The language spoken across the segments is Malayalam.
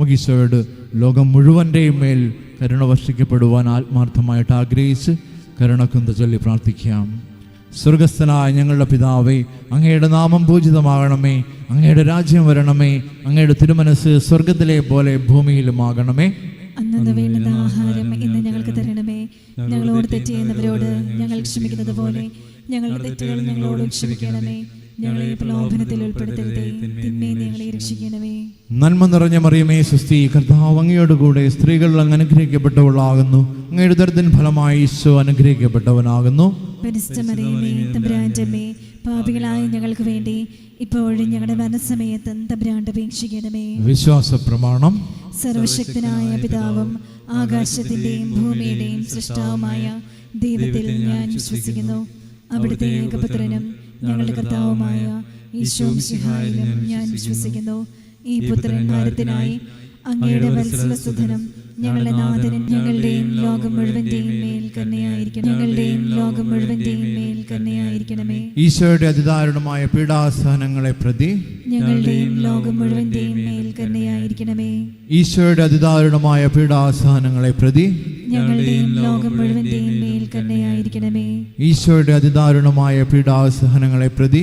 നമുക്ക് ലോകം മുഴുവന്റെയും മേൽ കരുണ വർഷിക്കപ്പെടുവാൻ ആത്മാർത്ഥമായിട്ട് ആഗ്രഹിച്ച് കരുണക്കുന്ത ചൊല്ലി പ്രാർത്ഥിക്കാം. സ്വർഗസ്ഥനായ ഞങ്ങളുടെ പിതാവേ അങ്ങയുടെ നാമം പൂജിതമാകണമേ അങ്ങയുടെ രാജ്യം വരണമേ അങ്ങയുടെ തിരുമനസ് സ്വർഗത്തിലെ പോലെ ഭൂമിയിലുമാകണമേ. ആഹാരം ഇന്ന് ഞങ്ങൾക്ക് തരണമേ. ഞങ്ങളോട് തെറ്റ് ചെയ്യുന്നവരോട് ഞങ്ങൾ ക്ഷമിക്കുന്നത് പോലെ ഞങ്ങളുടെ തെറ്റുകൾ ഞങ്ങളോട് ക്ഷമിക്കണമേ. ഞങ്ങളെ പ്രലോഭനത്തിൽ ഉൾപ്പെടുത്തരുതേ. തിന്മയെ ഞങ്ങളെ രക്ഷിക്കണമേ. നന്മ നിറഞ്ഞ മറിയമേ സുസ്തി കർത്താവ് അങ്ങയോട് കൂടെ സ്ത്രീകൾ അങ്ങ് അനുഗ്രഹിക്കപ്പെട്ടവളാകുന്നു. അങ്ങയുടെ ദരിദ്രൻ ഫലമായി ഈശോ അനുഗ്രഹിക്കപ്പെട്ടവനാകുന്നു. പരിസ്ഥമറിയമേ തമ്പുരാന്റെ അമ്മേ പാപികളായ ഞങ്ങൾക്ക് വേണ്ടി ഇപ്പോഴും ഞങ്ങളുടെ മനസ്സമയത്ത് തമ്പുരാണ്ട് അപേക്ഷിക്കണമേ വിശ്വാസ പ്രമാണം സർവശക്തനായ പിതാവും ആകാശത്തിന്റെയും ഭൂമിയുടെയും സൃഷ്ടാവുമായ ദൈവത്തിൽ ഞാൻ വിശ്വസിക്കുന്നു. അവിടുത്തെ ഏകപുത്രനും ഞങ്ങളുടെ കർത്താവുമായ ഈശോ ഞാൻ വിശ്വസിക്കുന്നു. ഈ പുത്രൻ ഭാരത്തിനായി അങ്ങയുടെ വത്സലസുധനം ഞങ്ങളുടെ നാഥനും ഞങ്ങളുടെയും ലോകം മുഴുവന്റെയും മേൽ കരുണയായിരിക്കണം. ഞങ്ങളുടെയും ലോകം മുഴുവന്റെയും മേൽ കരുണയായിരിക്കണമേ. ഈശോയുടെ അതിദാരുണമായ പീഡാസഹനങ്ങളെ പ്രതി ഞങ്ങളുടെയും ലോകം മുഴുവന്റെയും മേൽ കരുണയായിരിക്കണമേ. ഈശോയുടെ അതിദാരുണമായ പീഡാസഹനങ്ങളെ പ്രതി ഞങ്ങളുടെയും ലോകം മുഴുവന്റെയും മേൽ കരുണയായിരിക്കണമേ. ഈശോയുടെ അതിദാരുണമായ പീഡാസഹനങ്ങളെ പ്രതി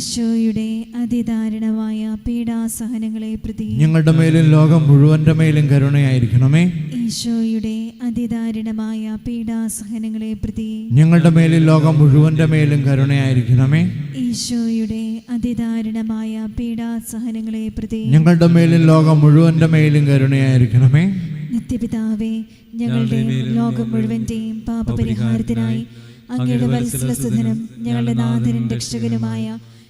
ഈശോയുടെ അതിദാരുണമായ പീഡാസഹനങ്ങളെ പ്രതി ഞങ്ങളുടെ മേലും ലോകം മുഴുവന്റെ മേലും കരുണയായിരിക്കണമേ. ഈശോയുടെ അതിദാരുണമായ പീഡാസഹനങ്ങളെ പ്രതി ഞങ്ങളുടെ മേലും ലോകം മുഴുവന്റെ മേലും കരുണയായിരിക്കണമേ. ഈശോയുടെ അതിദാരുണമായ പീഡാസഹനങ്ങളെ പ്രതി ഞങ്ങളുടെ മേലും ലോകം മുഴുവന്റെ മേലും കരുണയായിരിക്കണമേ. നിത്യപിതാവേ ഞങ്ങളുടെ ലോകം മുഴുവന്റെയും പാപപരിഹാരത്തിനായി അങ്ങയുടെ വത്സലസുധനം ഞങ്ങളുടെ നാഥനും രക്ഷകനുമായ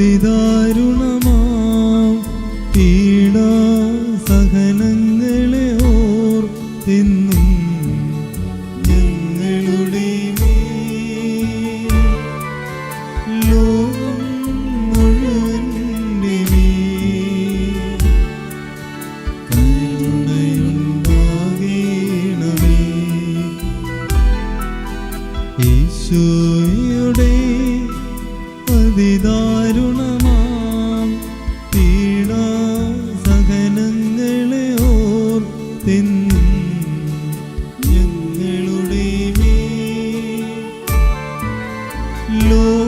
അതിദാരുണമാം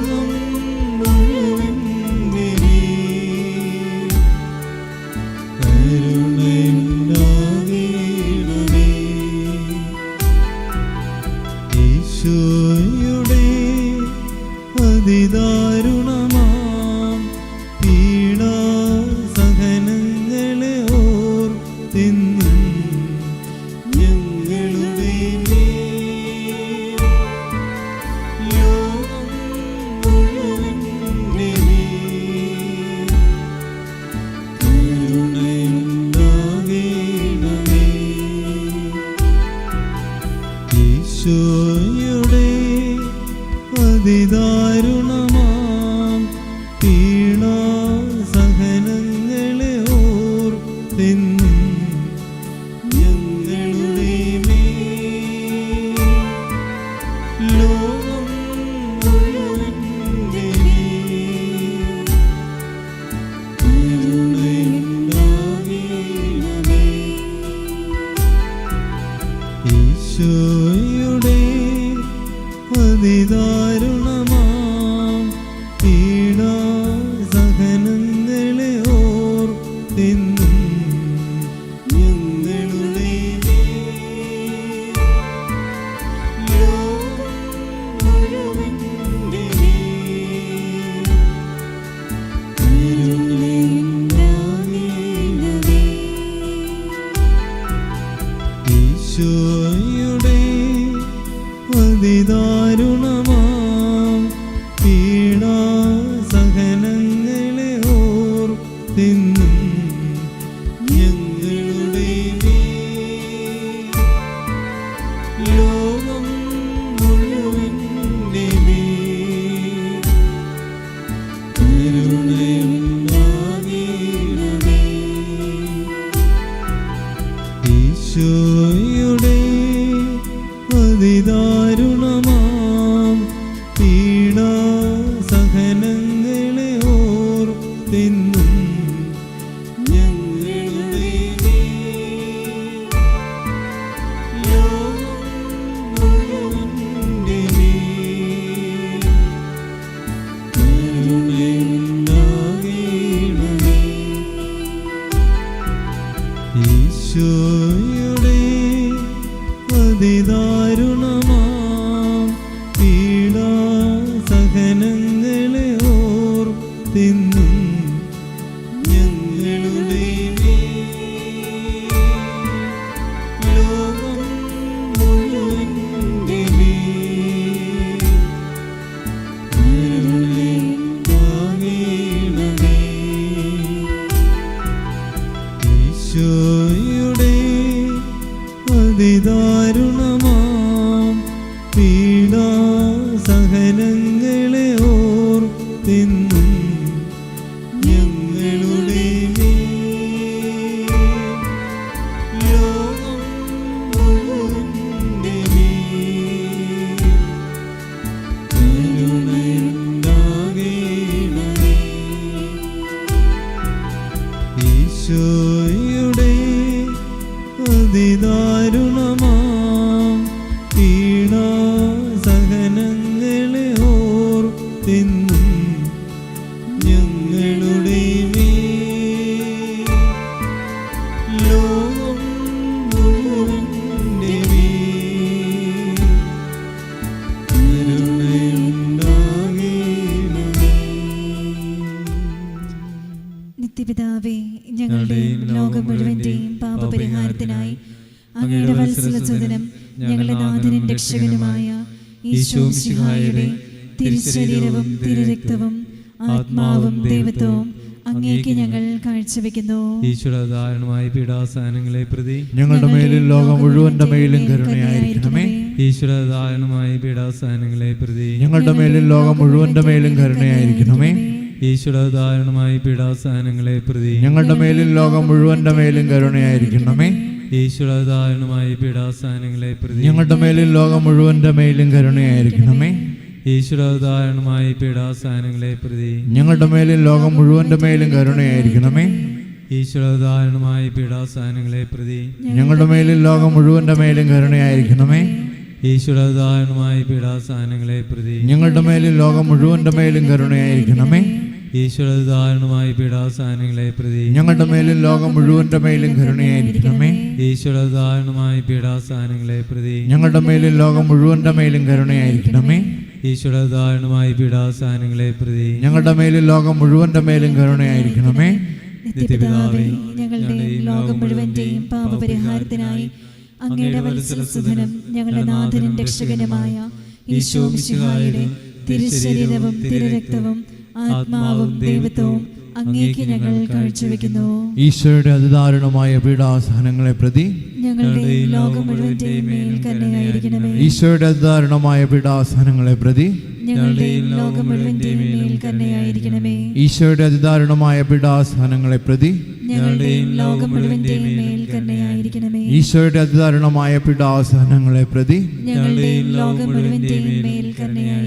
ലോകം അതിദാരുണമാം ഓർത്തിന്നും മുഴുവന്റെ മേൽ കരുണയുണ്ടാകേണമേ ഈശോയുടെ അതിദാരുണമാം ഈശോയുടെ അതിദാരുണമാം ഞങ്ങളുടെ ഞങ്ങളുടെയും ലോകം മുഴുവന്റെയും പാപപരിഹാരത്തിനായി അങ്ങയുടെ വത്സലസുതനും ഞങ്ങളുടെ നാഥനും രക്ഷകനുമായ ഈശോ ശിഹായുടെ തിരുശരീരവും തിരുരക്തവും ആത്മാവും ദൈവത്വവും അങ്ങേക്ക് ഞങ്ങൾ കാഴ്ചവെക്കുന്നു. പീഡാസനങ്ങളെ പ്രതി ഞങ്ങളുടെ മേലും ലോകം മുഴുവന്റെ മേലും കരുണയായിരിക്കണമേ. ഈശ്വരധാരണമായ പീഡാസനങ്ങളെ പ്രതി ഞങ്ങളുടെ മേലും ലോകം മുഴുവന്റെ മേലും കരുണയായിരിക്കണമേ. ഈശ്വരധാരണമായ പീഡാസഹനങ്ങളെ പ്രതി. ഞങ്ങളുടെ മേലും ലോകം മുഴുവന്റെ മേലും കരുണയായിരിക്കണമേ. ഈശ്വരധാരണമായ പീഡാസഹനങ്ങളെ പ്രതി. ഞങ്ങളുടെ മേലും ലോകം മുഴുവന്റെ മേലും കരുണയായിരിക്കണമേ. ഈശ്വരധാരണമായ പീഡാസഹനങ്ങളെ പ്രതി. ഞങ്ങളുടെ മേലും ലോകം മുഴുവന്റെ മേലും കരുണയായിരിക്കണമേ. ഈശ്വരധാരണമായ പീഡാസഹനങ്ങളെ പ്രതി. ഞങ്ങളുടെ മേലും ലോകം മുഴുവന്റെ മേലും കരുണയായിരിക്കണമേ. ഈശ്വരധാരണമായ പീഡാസഹനങ്ങളെ പ്രതി. ഞങ്ങളുടെ മേലും ലോകം മുഴുവന്റെ മേലും കരുണയായിരിക്കണമേ. ഈശോയുടെ ദാരുണമായ പീഡാസഹനങ്ങളെ പ്രതി ഞങ്ങളുടെ മേലും ലോകം മുഴുവന്റെ മേലും കരുണയായിരിക്കണമേ. ഈശോയുടെ ദാരുണമായ പീഡാസഹനങ്ങളെ പ്രതി ഞങ്ങളുടെ മേലും ലോകം മുഴുവന്റെ മേലും കരുണയായിരിക്കണമേ. ഈശോയുടെ ദാരുണമായ പീഡാസഹനങ്ങളെ പ്രതി ഞങ്ങളുടെ മേലും ലോകം മുഴുവന്റെ മേലും കരുണയായിരിക്കണമേ. നിത്യപിതാവേ ഞങ്ങളുടെയും ലോകം മുഴുവന്റെയും പാപപരിഹാരത്തിനായി അങ്ങയുടെ വത്സലസുധനും ഞങ്ങളുടെ നാഥനും രക്ഷകനുമായ ഈശോ മിശിഹായുടെ തിരുശരീരവും തിരുരക്തവും ആത്മാവും ദൈവത്വവും അങ്ങേക്ക് ഞങ്ങൾ കാഴ്ചവെക്കുന്നു. ഈശോയുടെ അതിദാരുണമായ പീഡാസഹനങ്ങളെ പ്രതി ഈശോയുടെ അതിദാരുണമായ പീഡാസഹനങ്ങളെ പ്രതി ഈശോയുടെ അതിദാരുണമായ പീഡാസഹനങ്ങളെ പ്രതി ഈശോയുടെ അതിദാരുണമായ പീഡാസഹനങ്ങളെ പ്രതി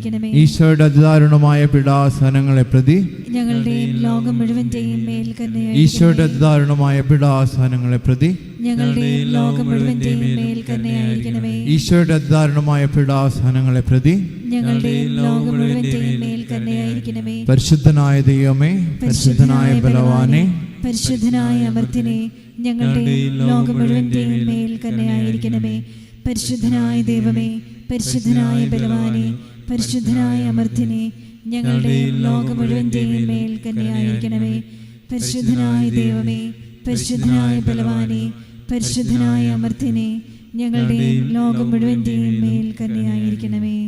കരുണയായിരിക്കണമേ ഈശോയുടെ അതിദാരുണമായ പിടാസനങ്ങളെ പ്രതി ഞങ്ങളുടെയും ലോകം മുഴുവന്റെയും മേൽ ഈശോയുടെ കരുണയായിരിക്കണമേ അതിദാരുണമായ പിടാസനങ്ങളെ പ്രതി ഞങ്ങളുടെ ലോകം മുഴുവന്റെയും മേൽ കരുണയായിരിക്കണമേ ഈശോയുടെ അതിദാരുണമായ പിടാസനങ്ങളെ പ്രതി ഞങ്ങളുടെ ലോകം മുഴുവന്റെയും മേൽ കരുണയായിരിക്കണമേ പരിശുദ്ധനായ ദൈവമേ പരിശുദ്ധനായ ബലവാനെ പരിശുദ്ധനായ അമർത്തിനെ ഞങ്ങളുടെ ലോകം മുഴുവന്റെയും മേൽ കരുണയായിരിക്കണമേ പരിശുദ്ധനായ ദൈവമേ പരിശുദ്ധനായ ബലവാനെ പരിശുദ്ധനായ അമർത്തിനെ ഞങ്ങളുടെ ലോകം മുഴുവന്റെയും മേൽ കന്യായിരിക്കണമേ പരിശുദ്ധനായ ദൈവമേ പരിശുദ്ധനായ ബലവാനെ പരിശുദ്ധനായ അമർത്തിനെ ഞങ്ങളുടെ ലോകം മുഴുവന്റെയും മേൽ കരുണയായിരിക്കണമേ.